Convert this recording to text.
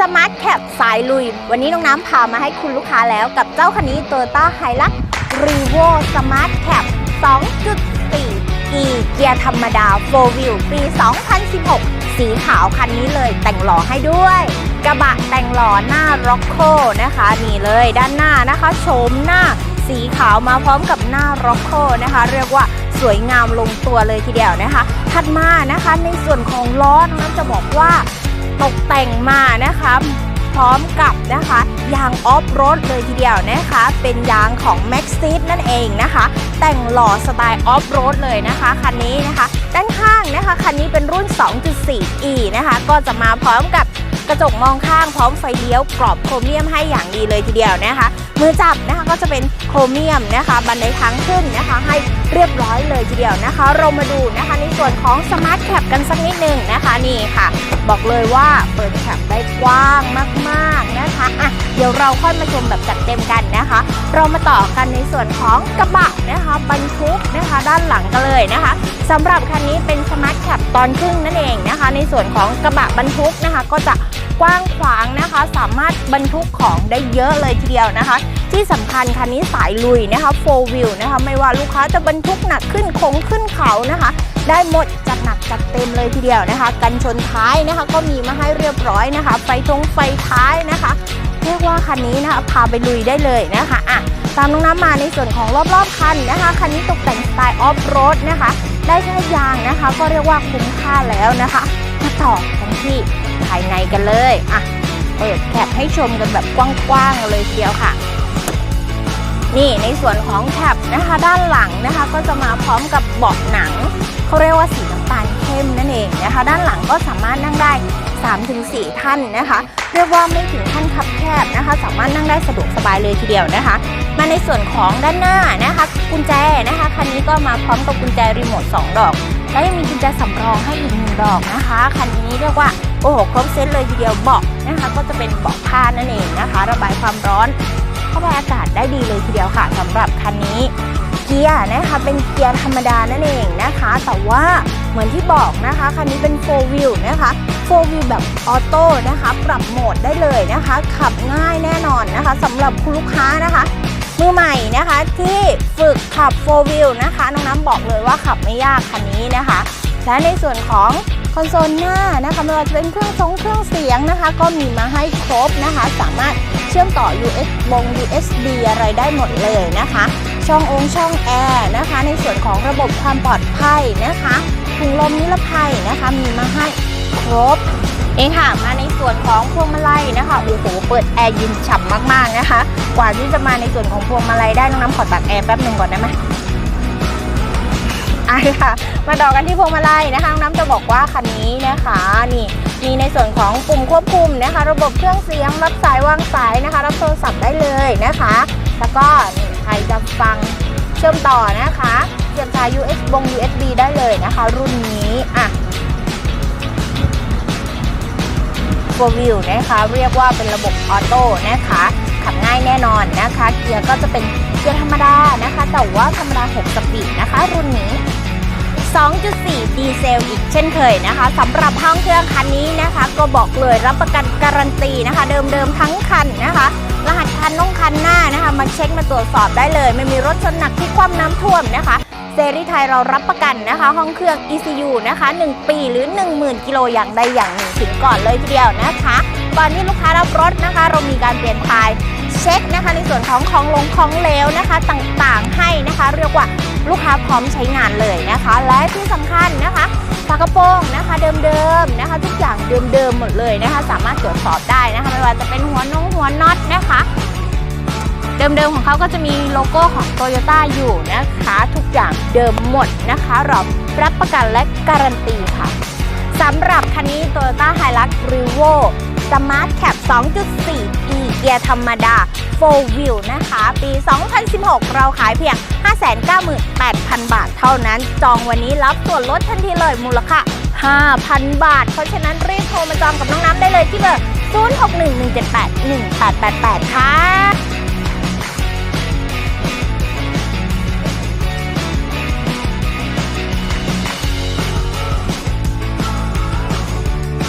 Smart Cap สายลุย วันนี้น้องน้ำพามาให้คุณลูกค้าแล้วกับเจ้าคันนี้ Toyota Hilux Revo Smart Cap 2.4 e เกียร์ธรรมดา 4 Wheel ปี 2016 สีขาวคันนี้เลยแต่งหล่อให้ด้วย กระบะแต่งหล่อหน้า r o c โ o นะคะ นี่เลยด้านหน้านะคะโฉมหน้าสีขาวมาพร้อมกับหน้า r o c โ o นะคะ เรียกว่าสวยงามลงตัวเลยทีเดียวนะคะถัดมานะคะในส่วนของล้อน้องน้ำจะบอกว่า ตกแต่งมานะคะ พร้อมกับนะคะ ยางออฟโรดเลยทีเดียวนะคะ เป็นยางของ m a x ซิ d นั่นเองนะคะ แต่งหล่อสไตล์ออฟโรดเลยนะคะคันนี้นะคะ ด้านข้างนะคะคันนี้เป็นรุ่น 2.4e นะคะ ก็จะมาพร้อมกับ กระจกมองข้างพร้อมไฟเลี้ยวกรอบโครเมียมให้อย่างดีเลยทีเดียวนะคะ มือจับนะคะก็จะเป็นโครเมียมนะคะ บันไดทางขึ้นนะคะ ให้เรียบร้อยเลยทีเดียวนะคะ เรามาดูนะคะในส่วนของสมาร์ทแคปกันสักนิดหนึ่งนะคะนี่ค่ะ บอกเลยว่าเปิดแคปได้กว้างมากๆนะคะอะเดี๋ยวเราค่อยมาชมแบบจัดเต็มกันนะคะ เรามาต่อกันในส่วนของกระบะนะคะบรรทุกนะคะด้านหลังกันเลยนะคะสำหรับคันนี้เป็นสมาร์ทแคปตอนครึ่งนั่นเองนะคะ ในส่วนของกระบะบรรทุกนะคะ ก็จะกว้างขวางนะคะ สามารถบรรทุกของได้เยอะเลยทีเดียวนะคะ ที่สำคัญคันนี้สายลุยนะคะ4 wheel นะคะ ไม่ว่าลูกค้าจะบรรทุกหนักขึ้นคงขึ้นเขานะคะ ได้หมดจัดหนักจัดเต็มเลยทีเดียวนะคะ กันชนท้ายนะคะ ก็มีมาให้เรียบร้อยนะคะ ไฟทงไฟท้ายนะคะเรียกว่าคันนี้นะคะพาไปลุยได้เลยนะคะอะตามน้องน้ำมาในส่วนของรอบๆคันนะคะ คันนี้ตกแต่งสไตล์ออฟโรดนะคะ ได้แค่ยางนะคะ ก็เรียกว่าคุ้มค่าแล้วนะคะมาต่อกันที่ ภายในกันเลยอะเปิดแคปให้ชมกันแบบกว้างๆเลยทีเดียวค่ะ นี่ในส่วนของแคปนะคะด้านหลังนะคะก็จะมาพร้อมกับเบาะหนังเขาเรียกว่าสีน้ำตาลเข้มนั่นเองนะคะ ด้านหลังก็สามารถนั่งได้ 3-4 ท่านนะคะ เรียกว่าไม่ถึงขั้นคับแคบนะคะ สามารถนั่งได้สะดวกสบายเลยทีเดียวนะคะ มาในส่วนของด้านหน้านะคะ กุญแจนะคะคันนี้ก็มาพร้อมกับกุญแจรีโมท2ดอก และยังมีกุญแจสำรองให้อีกหนึ่งดอกนะคะคันนี้เรียกว่า โอ้โหครบเซตเลยทีเดียวเบาะนะคะ ก็จะเป็นเบาะผ้านั่นเองนะคะ ระบายความร้อนเข้าไปอากาศได้ดีเลยทีเดียวค่ะสำหรับคันนี้เกียร์นะคะเป็นเกียร์ธรรมดานั่นเองนะคะ แต่ว่าเหมือนที่บอกนะคะคันนี้เป็น 4 wheel นะคะ 4 wheel แบบออโต้นะคะ ปรับโหมดได้เลยนะคะ ขับง่ายแน่นอนนะคะสำหรับคุณลูกค้านะคะมือใหม่นะคะที่ฝึกขับ 4 wheel นะคะ น้องน้ำบอกเลยว่าขับไม่ยากคันนี้นะคะ และในส่วนของ คอนโซลหน้านะคะไม่ว่าจะเป็นเครื่องทรงเครื่องเสียงนะคะ ก็มีมาให้ครบนะคะ สามารถเชื่อมต่อ US บง USB อะไรได้หมดเลยนะคะ ช่ององช่องแอร์นะคะ ในส่วนของระบบความปลอดภัยนะคะถุงลมนิรภัยนะคะ มีมาให้ครบเองค่ะมาในส่วนของพวงมาลัยนะคะโอ้โหเปิดแอร์ยินฉ่ำมากๆนะคะ กว่าที่จะมาในส่วนของพวงมาลัยได้น้องน้ำขอตัดแอร์แป๊บหนึ่งก่อนได้ไหม อะค่ะ มาต่อกันที่พวงมาลัยนะคะน้องน้ำจะบอกว่าคันนี้นะคะนี่มีในส่วนของปุ่มควบคุมนะคะ ระบบเครื่องเสียงรับสายวางสายนะคะ รับโทรศัพท์ได้เลยนะคะ แล้วก็นี่ใครจะฟังเชื่อมต่อนะคะเสียบสาย USB บง USB ได้เลยนะคะ รุ่นนี้อะ4 Wheel นะคะ เรียกว่าเป็นระบบออโต้นะคะ ขับง่ายแน่นอนนะคะ เกียร์ก็จะเป็นเกียร์ธรรมดานะคะ แต่ว่าธรรมดา 6 สปีดนะคะ รุ่นนี้ 2.4 ดีเซลอีกเช่นเคยนะคะสำหรับห้องเครื่องคันนี้นะคะ ก็บอกเลยรับประกันการันตีนะคะ เดิมๆทั้งคันนะคะ รหัสคันน้องคันหน้านะคะ มาเช็คมาตรวจสอบได้เลย ไม่มีรถชนหนักที่คว่ำน้ำท่วมนะคะเซรีไทยเรารับประกันนะคะ ห้องเครื่อง ECU นะคะ 1 ปีหรือ 10,000 กิโลอย่างใดอย่างหนึ่งถึงก่อนเลยทีเดียวนะคะ ก่อนที่ลูกค้ารับรถนะคะ เรามีการเปลี่ยนทาย เช็คนะคะ ในส่วนของของลงของเลวนะคะต่างๆให้นะคะ เรียกว่าลูกค้าพร้อมใช้งานเลยนะคะ และที่สำคัญนะคะฝากระโปรงนะคะเดิมๆนะคะ ทุกอย่างเดิมๆหมดเลยนะคะ สามารถตรวจสอบได้นะคะ ไม่ว่าจะเป็นหัวนงหัวน็อตนะคะเดิมๆของเขาก็จะมีโลโก้ของ t o y ยต้อยู่นะคะ ทุกอย่างเดิมหมดนะคะเรารับประกันและการันตีค่ะสำหรับคันนี้ Toyota Hilux Revo Smart Cap 2.4 e เกียร์ธรรมดา 4 Wheel นะคะ ปี 2016 เราขายเพียง 598,000 บาทเท่านั้น จองวันนี้รับส่วนลดทันทีเลยมูลค่า 5,000 บาท เพราะฉะนั้นรีบโทรมาจองกับน้องน้ำได้เลยที่เบอร์ 0611781888 ค่ะ